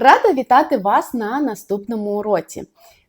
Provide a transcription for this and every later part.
Рада вітати вас на наступному уроці.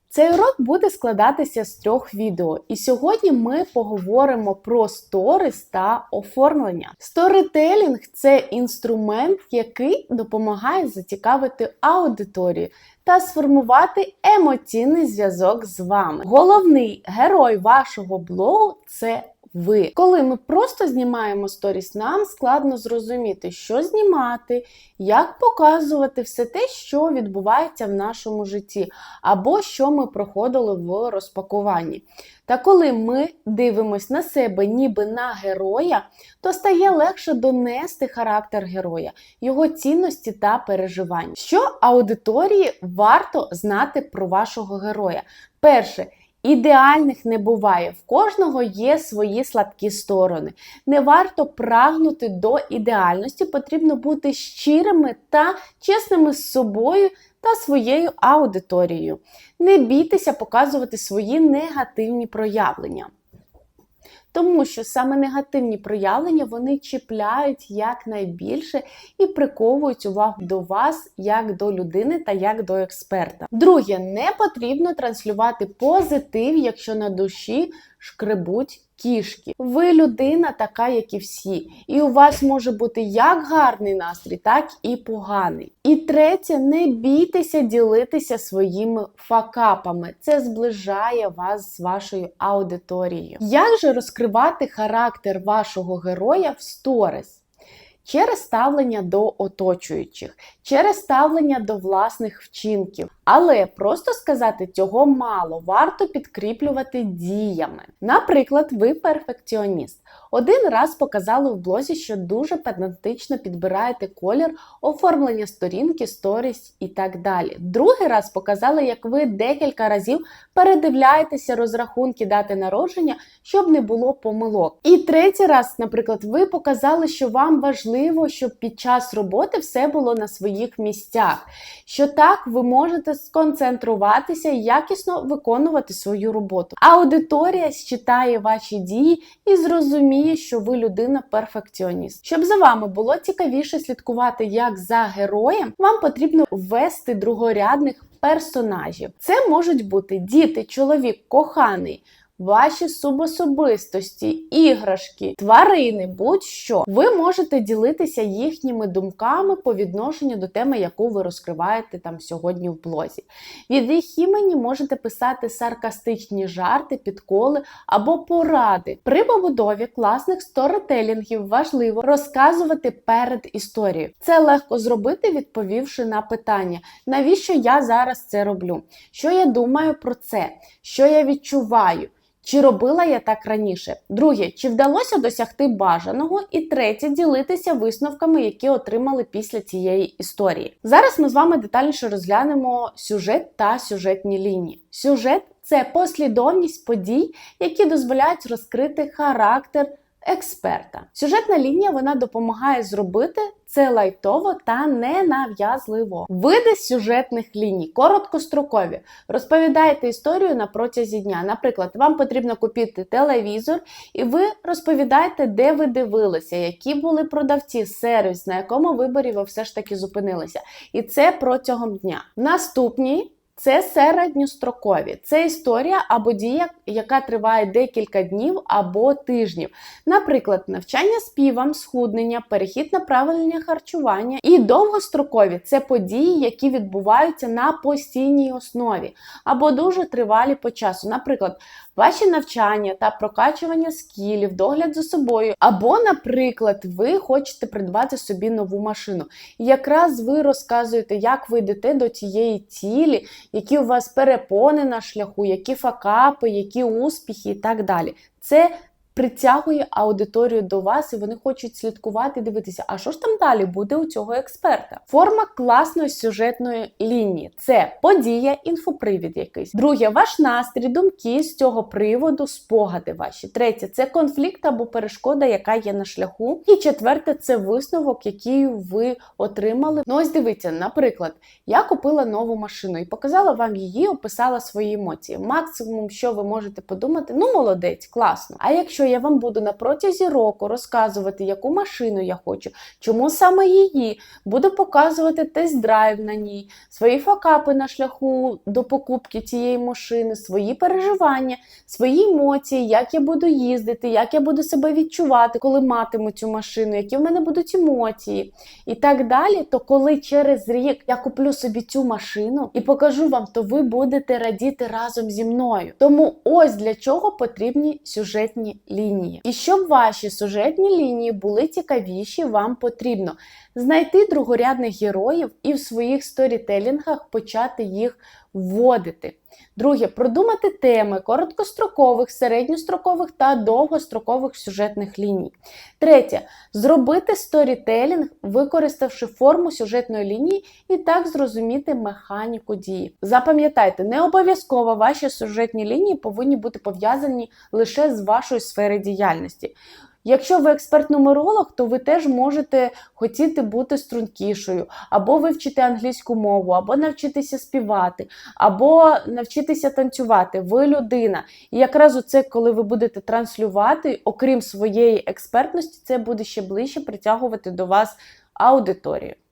Цей урок буде складатися з трьох відео, і сьогодні ми поговоримо про сторіс та оформлення. Сторітелінг це інструмент, який допомагає зацікавити аудиторію та сформувати емоційний зв'язок з вами. Головний герой вашого блогу це ви. Коли ми просто знімаємо сторіс, нам складно зрозуміти, що знімати, як показувати все те, що відбувається в нашому житті, або що ми проходили в розпакуванні. Та коли ми дивимось на себе, ніби на героя, то стає легше донести характер героя, його цінності та переживання. Що аудиторії варто знати про вашого героя? Перше. Ідеальних не буває, в кожного є свої слабкі сторони. Не варто прагнути до ідеальності, потрібно бути щирими та чесними з собою та своєю аудиторією. Не бійтеся показувати свої негативні проявлення. Тому що саме негативні проявлення вони чіпляють якнайбільше і приковують увагу до вас як до людини та як до експерта. Друге, не потрібно транслювати позитив, якщо на душі шкребуть кішки. Ви людина така, як і всі, і у вас може бути як гарний настрій, так і поганий. І третє, не бійтеся ділитися своїми факапами. Це зближає вас з вашою аудиторією. Як же розкривати характер вашого героя в сторіс? Через ставлення до оточуючих, через ставлення до власних вчинків. Але просто сказати цього мало, варто підкріплювати діями. Наприклад, ви перфекціоніст. Один раз показали в блозі, що дуже педантично підбираєте колір, оформлення сторінки, сторіс і так далі. Другий раз показали, як ви декілька разів передивляєтеся розрахунки дати народження, щоб не було помилок. І третій раз, наприклад, ви показали, що вам важливо, щоб під час роботи все було на своїх місцях. Що так ви можете сконцентруватися і якісно виконувати свою роботу. Аудиторія считає ваші дії і зрозуміє, що ви людина перфекціоніст. Щоб за вами було цікавіше слідкувати як за героєм, вам потрібно ввести другорядних персонажів. Це можуть бути діти, чоловік, коханий. Ваші субособистості, іграшки, тварини, будь-що. Ви можете ділитися їхніми думками по відношенню до теми, яку ви розкриваєте там сьогодні в блозі. Від їх імені можете писати саркастичні жарти, підколи або поради. При побудові класних сторителінгів важливо розказувати перед історією. Це легко зробити, відповівши на питання, навіщо я зараз це роблю? Що я думаю про це? Що я відчуваю? Чи робила я так раніше? Друге, чи вдалося досягти бажаного? І третє, ділитися висновками, які отримали після цієї історії. Зараз ми з вами детальніше розглянемо сюжет та сюжетні лінії. Сюжет це послідовність подій, які дозволяють розкрити характер. Експерта. Сюжетна лінія вона допомагає зробити це лайтово та ненав'язливо. Види сюжетних ліній короткострокові. Розповідаєте історію на протязі дня. Наприклад, вам потрібно купити телевізор, і ви розповідаєте, де ви дивилися, які були продавці, сервіс, на якому виборі ви все ж таки зупинилися. І це протягом дня. Наступні. Це середньострокові. Це історія або дія, яка триває декілька днів або тижнів. Наприклад, навчання співам, схуднення, перехід на правильне харчування. І довгострокові це події, які відбуваються на постійній основі або дуже тривалі по часу. Наприклад, ваші навчання та прокачування скілів, догляд за собою. Або, наприклад, ви хочете придбати собі нову машину. І якраз ви розказуєте, як ви йдете до цієї цілі, які у вас перепони на шляху, які факапи, які успіхи і так далі. Це притягує аудиторію до вас, і вони хочуть слідкувати дивитися, а що ж там далі буде у цього експерта. Форма класної сюжетної лінії це подія, інфопривід якийсь. Друге, ваш настрій, думки з цього приводу, спогади ваші. Третє це конфлікт або перешкода, яка є на шляху. І четверте це висновок, який ви отримали. Ну, ось дивіться, наприклад, я купила нову машину і показала вам її, описала свої емоції. Максимум, що ви можете подумати, ну молодець, класно. А якщо я вам буду на протязі року розказувати, яку машину я хочу, чому саме її. Буду показувати тест-драйв на ній, свої факапи на шляху до покупки цієї машини, свої переживання, свої емоції, як я буду їздити, як я буду себе відчувати, коли матиму цю машину, які в мене будуть емоції і так далі. То коли через рік я куплю собі цю машину і покажу вам, то ви будете радіти разом зі мною. Тому ось для чого потрібні сюжетні лінії. І щоб ваші сюжетні лінії були цікавіші, вам потрібно знайти другорядних героїв і в своїх сторітелінгах почати їх вводити. Друге, продумати теми короткострокових, середньострокових та довгострокових сюжетних ліній. Третє, зробити сторітелінг, використавши форму сюжетної лінії, і так зрозуміти механіку дії. Запам'ятайте, не обов'язково ваші сюжетні лінії повинні бути пов'язані лише з вашою сфери діяльності. Якщо ви експерт-нумеролог, то ви теж можете хотіти бути стрункішою, або вивчити англійську мову, або навчитися співати, або навчитися танцювати. Ви людина. І якраз оце, коли ви будете транслювати, окрім своєї експертності, це буде ще ближче притягувати до вас аудиторію.